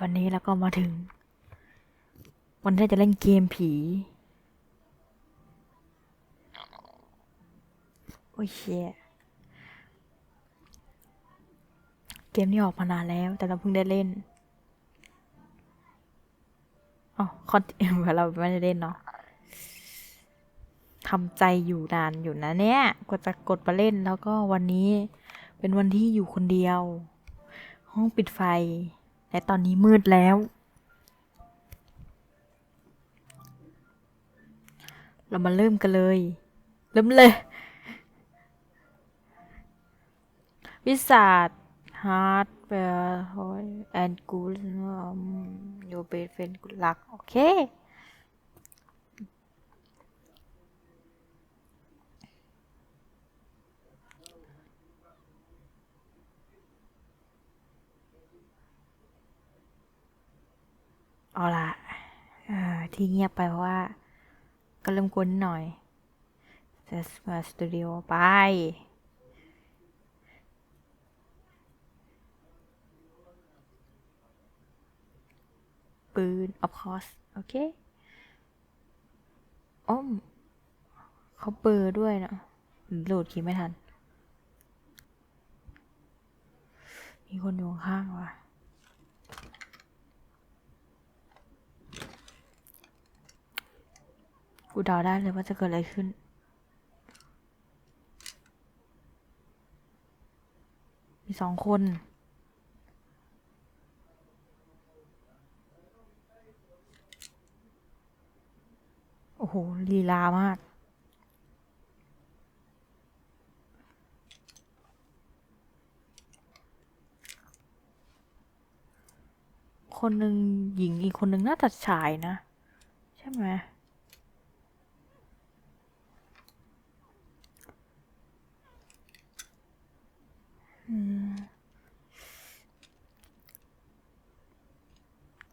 วันนี้แล้วก็มาถึง วันที่จะเล่นเกมผี โอ้ยเชี่ยเกมนี้ออกมานานแล้ว แต่เราเพิ่งได้เล่นอ๋อคอนเราไม่ได้เล่นเนาะทำใจอยู่นานอยู่นะเนี่ยกว่าจะกดมาเล่นแล้วก็วันนี้เป็นวันที่อยู่คนเดียว ห้องปิดไฟ และตอนนี้มืดแล้ว เรามาเริ่มกันเลย เริ่มเลย วิสาดฮาร์ดแวร์ฮอยแอนกูลโยเบดเฟนกุลัก โอเค เอาละที่เงียบไปเพราะว่า ก็เริ่มกวนหน่อยจะมาสตูดิโอไป ปืน of course โอเค อ้อม เขาเบอร์ด้วยเนาะโหลดคีย์ไม่ทัน มีคนอยู่ข้างว่ะ กูเดาได้เลยว่าจะเกิดอะไรขึ้น มีสองคน โอ้โห ลีลามากคนหนึ่งหญิงอีกคนหนึ่งน่าจะชายนะ ใช่ไหม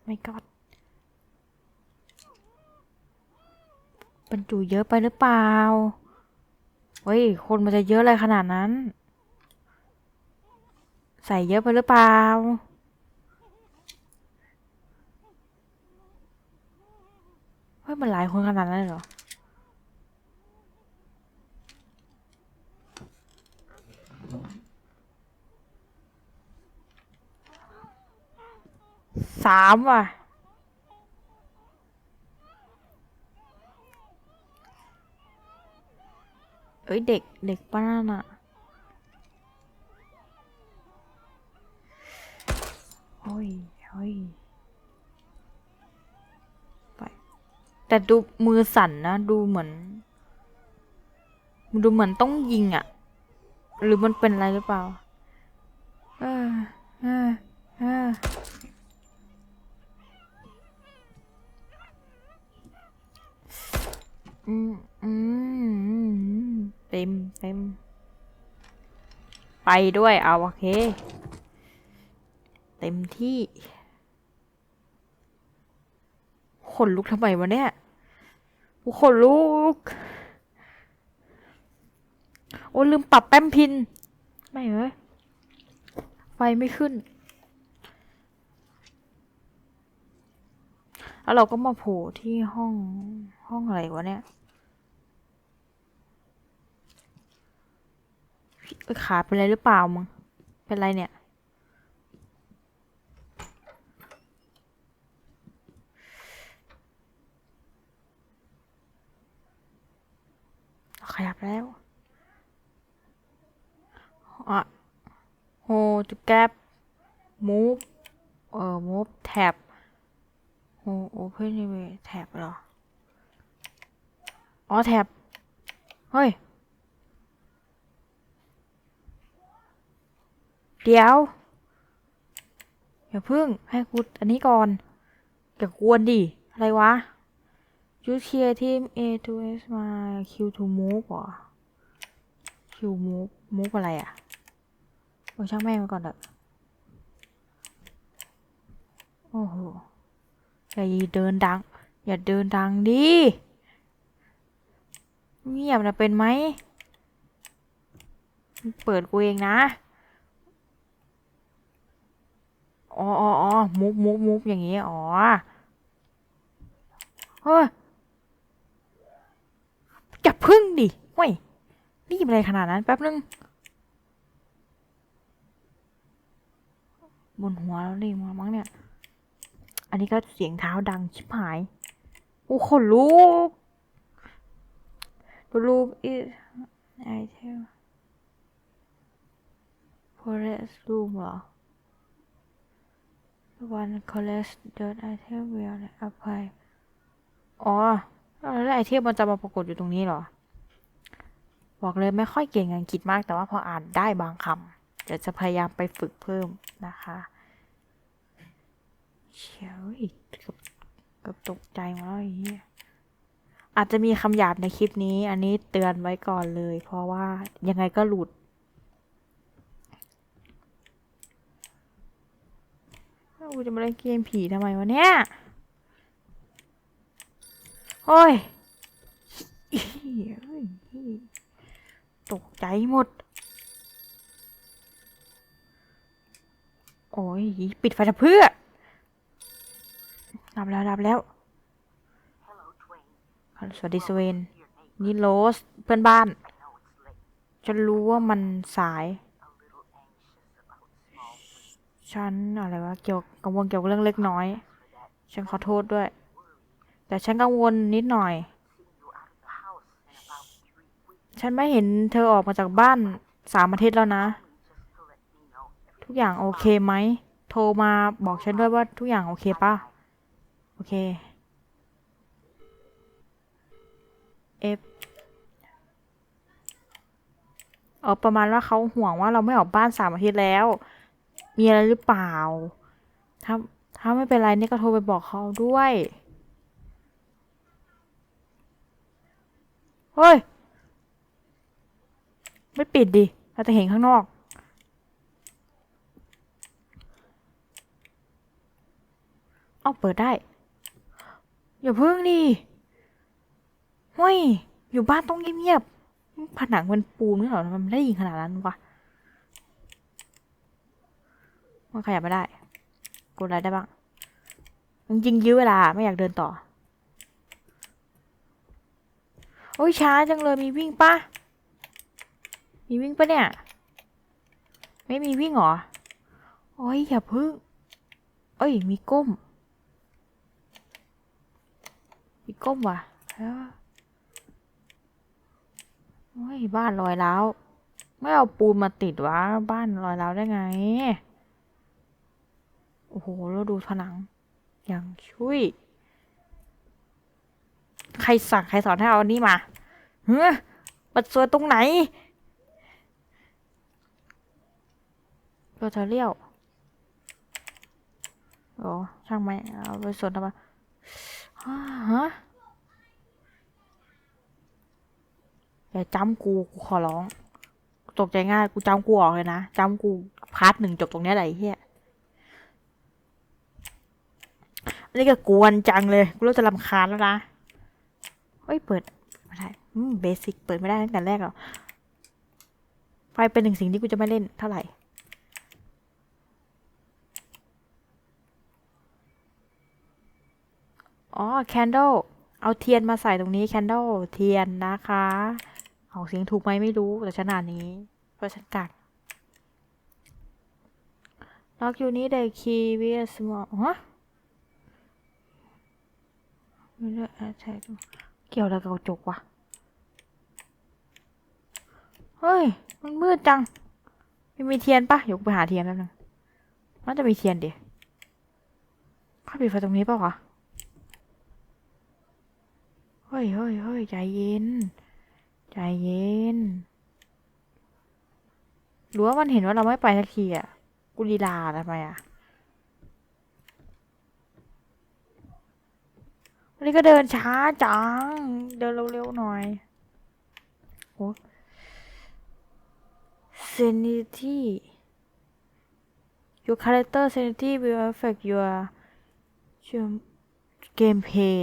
ไม่กอดบรรจุเยอะไปหรือเปล่า เฮ้ย คนมันจะเยอะอะไรขนาดนั้น ใส่เยอะไปหรือเปล่า เฮ้ย มันหลายคนขนาดนั้นเลยเหรอ สามว่ะ เอ้ยเด็กเด็กป้านั่นอะโอ้ยโอ้ยไปแต่ดูมือสั่นนะ ดูเหมือน ดูเหมือนต้องยิงอะหรือมันเป็นอะไรหรือเปล่า เออเออเออ อืมอืมอืมเต็มเต็ม ไปด้วยเอาโอเค เต็มที่ขนลุกทำไมวะเนี่ยกูขนลุก โอ้ลืมปรับแป้มพิน ไม่เว้ยไฟไม่ขึ้น แล้วเราก็มาโผล่ที่ห้องห้องอะไรวะเนี่ยขาเป็นไรหรือเปล่ามึง เป็นไรเนี่ย ขยับแล้วอะโฮจุแกบ move เอ่อ move tab โฮ open anyway tab เหรอ อ๋อ tab เฮ้ย เดี๋ยว อย่าพึ่งให้กูอันนี้ก่อนอย่ากวนดิ อะไรวะ use here team A to S มา Q to move หรอ Q move move อะไรอะโอ้ช่างแม่งมาก่อนเถอะโอ้โห อย่าเดินดัง อย่าเดินดังดิเงียบนะเป็นไหม เปิดกูเองนะอ๋ออ๋อมุฟมุฟมุฟอย่างงี้ อ๋อ เฮ้ยอย่าพึ่งดิเว้ยรีบอะไรขนาดนั้น แป๊บนึง บนหัวเราเลยมามั้งเนี่ย อันนี้ก็เสียงเท้าดังชิบหายโอ้ขนลุกดูรูปอีไอเทม forest room เหรอ one collect dirt item will apply อ๋อแล้วไอเทมมันจะมาปรากฏอยู่ตรงนี้เหรอ บอกเลยไม่ค่อยเก่งอังกฤษมากแต่ว่าพออ่านได้บางคำเดี๋ยวจะพยายามไปฝึกเพิ่มนะคะ เชียวอีกเกับกับตกใจมาแล้วไอ้เหี้ยอาจจะมีคำหยาบในคลิปนี้ อันนี้เตือนไว้ก่อนเลย เพราะว่ายังไงก็หลุดกูจะมาเล่นเกมผีทำไมวะเนี่ย โอ้ยเฮ้ยตกใจหมด โอ้ย ปิดไฟเพื่อ รับแล้วรับแล้ว สวัสดีสเวนนี่โรสเพื่อนบ้าน ฉันรู้ว่ามันสาย ฉันอะไรวะเกี่ยวกังวลเกี่ยวกับเรื่องเล็กน้อย ฉันขอโทษด้วย แต่ฉันกังวลนิดหน่อย ฉันไม่เห็นเธอออกมาจากบ้านสามอาทิตย์แล้วนะ ทุกอย่างโอเคไหม โทรมาบอกฉันด้วยว่าทุกอย่างโอเคป่ะ อเค F เออประมาณว่าเขาห่วงว่าเราไม่ออกบ้านสามอาทิตย์แล้ว มีอะไรหรือเปล่า ถ้าถ้าไม่เป็นไรนี่ก็โทรไปบอกเขาด้วย เฮ้ย ไม่ปิดดิ เราจะเห็นข้างนอก เอาเปิดได้ อย่าเพิ่งดิเฮ้ยอยู่บ้านต้องเงียบๆผนังมันปูนไม่เหรอมันไม่ได้ยิงขนาดนั้นวะมันขยับไม่ได้กดอะไรได้บ้างจริงยื้อเวลาไม่อยากเดินต่อ โอ้ยช้าจังเลยมีวิ่งปะมีวิ่งปะเนี่ย ไม่มีวิ่งเหรอ โอ้ยอย่าพึ่ง เอ้ยมีก้ม มี ก้มว่ะแล้วโอ้ยบ้านลอยแล้ว ไม่เอาปูนมาติดวะ บ้านลอยแล้วได้ไง โอ้โห แล้วดูผนัง อย่างช่วย ใครสั่งใครสอนให้เอาอันนี้มาเฮ้ยบัดซวยตรงไหนตัวเธอเลี้ยวโอ้ช่างไหมเอาไปสวนทำไมฮะ อย่าจำกูกูขอร้อง ตกใจง่ายกูจำกูออกเลยนะจำกูพาร์ทหนึ่งจบตรงเนี้ยแหละไอ้เฮียอันนี้ก็กวนจังเลยกูริ่มจะรำคาญแล้วนะเฮ้ยเปิดไม่ได้อืมเบสิกเปิดไม่ได้ตั้งแต่แรกหรอไฟเป็นหนึ่งสิ่งที่กูจะไม่เล่นเท่าไหร่อ๋อแคนดลเอาเทียนมาใส่ตรงนี้แคนดลเทียนนะคะ ออกเสียงถูกไหมไม่รู้แต่ฉันอ่านนี้ เพราะฉันกัดล็อกอยู่นี้ได้คีย์วิสมอฮะไม่ได้แอดแท็กเกี่ยวอะไรกับกระจกวะ เฮ้ย มันมืดจังไม่มีเทียนปะเดี๋ยวกูไปหาเทียนแป๊บนึงน่าจะมีเทียนดิข้าปิดไฟตรงนี้ปะวะ เฮ้ยเฮ้ยเฮ้ยใจเย็น ใจเย็นหรือว่ามันเห็นว่าเราไม่ไปสักทีอะกูลีลาทำไมอะ วันนี้ก็เดินช้าจัง เดินเร็วๆหน่อยโอ้ sanity your character sanity will affect your gameplay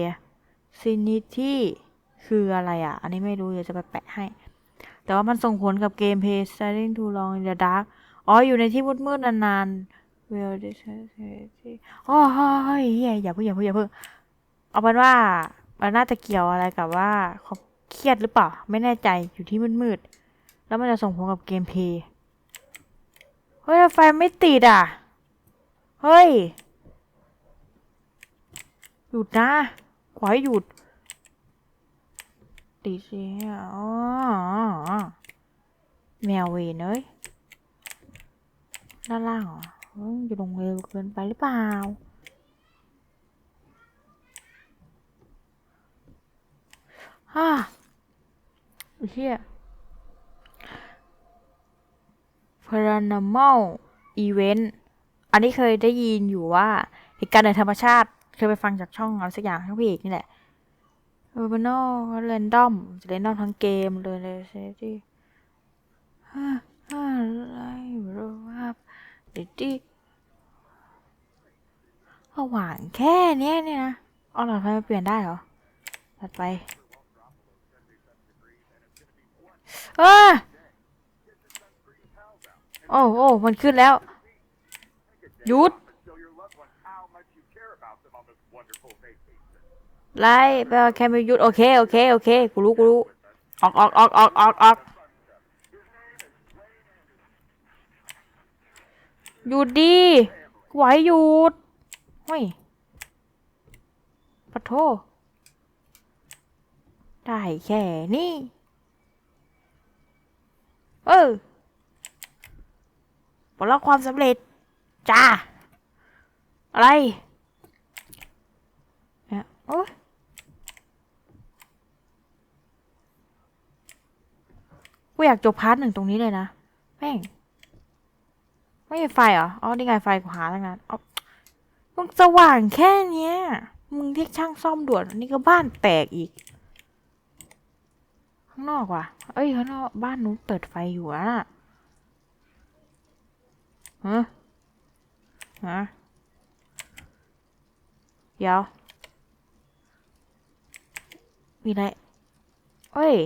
sanity คืออะไรอะ อันนี้ไม่รู้ เดี๋ยวจะไปแปะให้ แต่ว่ามันส่งผลกับเกมเพย์ starting too long in the dark อ๋อ อยู่ในที่มืดๆนาน will this society โอ้เฮ้ยเฮียอย่าเพิ่งอย่าเพิ่งอย่าเพิ่งเอาเป็นว่ามันน่าจะเกี่ยวอะไรกับว่าเขาเครียดหรือเปล่า ไม่แน่ใจอยู่ที่มืดๆ แล้วมันจะส่งผลกับเกมเพลย์ เฮ้ยไฟไม่ติดอะ เฮ้ย หยุดนะ ขอให้หยุด ติดสิอ๋อแมวเวนเอ้ยด้านล่างเหรอเฮ้ยจะลงเร็วเกินไปหรือเปล่า ฮ่าเฮีย paranormal event อันนี้เคยได้ยินอยู่ว่าเหตุการณ์ในธรรมชาติ เคยไปฟังจากช่องอะไรสักอย่างช่องพี่เอกนี่แหละ paranormal random จะเล่นนอกทั้งเกมเลยเลยเซที่ฮ่าฮ่าอะไรรู้ว่าดิดิเอาหวานแค่เนี้ยเนี่ยนะเอาหลอดไฟมาเปลี่ยนได้เหรอตัดไปเออโอ้โอ้มันขึ้นแล้วหยุด ไล่แปลว่าแค่ไม่หยุดโอเคโอเคโอเคกูรู้กูรู้ออกออกออกออกออกออกหยุดดีกูบอกให้หยุดเฮ้ยปะโทได้แค่นี้เออผลลัพธ์ความสำเร็จ จ้า อะไรเนี่ยโอ้ย กูอยากจบพาร์ทหนึ่งตรงนี้เลยนะแม่งไม่มีไฟเหรออ๋อนี่ไงไฟกูหาตั้งนานอ๋อมึงสว่างแค่เนี้ยมึงเรียกช่างซ่อมด่วนนนี้ก็บ้านแตกอีก ข้างนอกว่ะ เอ้ยข้างนอกบ้านนู้นเปิดไฟอยู่อะฮะฮะเดี๋ยวมีอะไรเอ้ย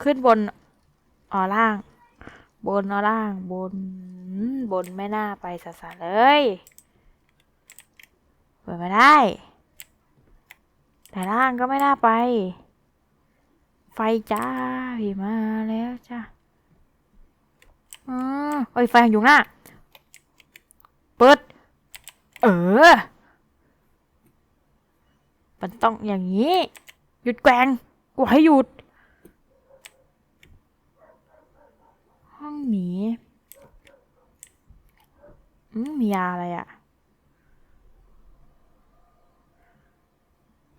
ขึ้นบนออล่าง บนออล่าง บน บนไม่น่าไปสสๆเลยเปิดไม่ได้ แต่ล่างก็ไม่น่าไป ไฟจ้าพี่มาแล้วจ้าอือเอ้ยไฟยังอยู่หน้า เปิด เออ มันต้องอย่างนี้ หยุดแกงกูให้หยุด หมีอืมียาอะไรอะ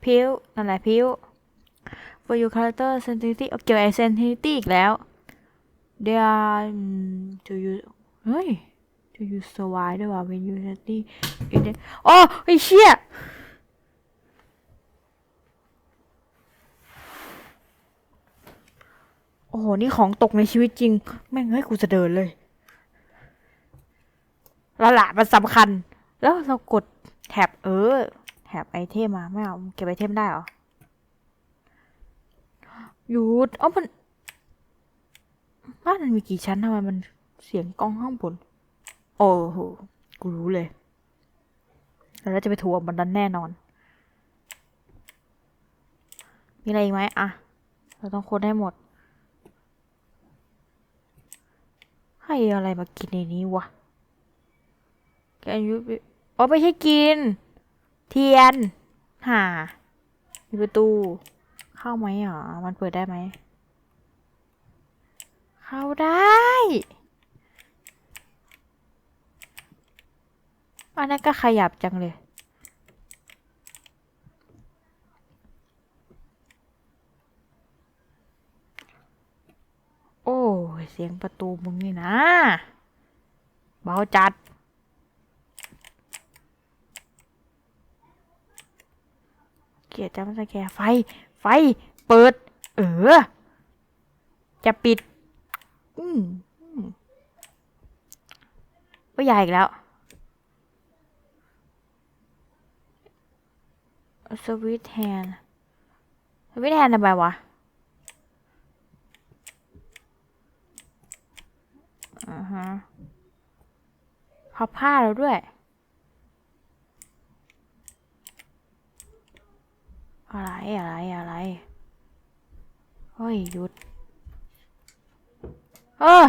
พิวนั่นแหละพิว for your character sensitivity เกี่ยวกับ sensitivity อีกแล้ว they are mm, to you เฮ้ย to you survive ด้วยว่ะ when you sensitivity โอ้ไอ้เชี่ย โอ้โห นี่ของตกในชีวิตจริง แม่งเฮ้ยกูจะเดินเลยละละมันสำคัญ แล้วเรากดแท็บเออแท็บไอเทมมาไม่เอาเก็บไอเทมได้เหรอหยุดอ้ามันบ้านมันมีกี่ชั้นทำไมมันเสียงกล้องข้างบน โอ้โห กูรู้เลย แล้วเราจะไปทัวร์บันดันแน่นอน มีอะไรอีกไหมอะ เราต้องค้นให้หมด ให้ อะไรมากินในนี้วะแกอายุอ๋อไม่ใช่กิน เทียนหามีประตู เข้าไหมหรอ มันเปิดได้ไหม เข้าได้ อันนั้นก็ขยับจังเลยโอ้ ยเสียงประตูมึงนี่นะ เบาจัด เกียดจังมันจะแกไฟ ไฟ เปิด เออ จะปิด อืมก็ใหญ่อีกแล้ว สวิตแฮนสวิตแฮนทำไมวะ อ่า ฮะพับผ้าแล้วด้วยอะไรอะไรอะไรเฮ้ยหยุด เออ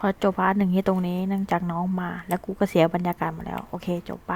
ขอจบพาร์ทหนึ่งที่ตรงนี้เนื่องจากน้องมา แล้วกูก็เสียบรรยากาศมาแล้ว โอเค จบไป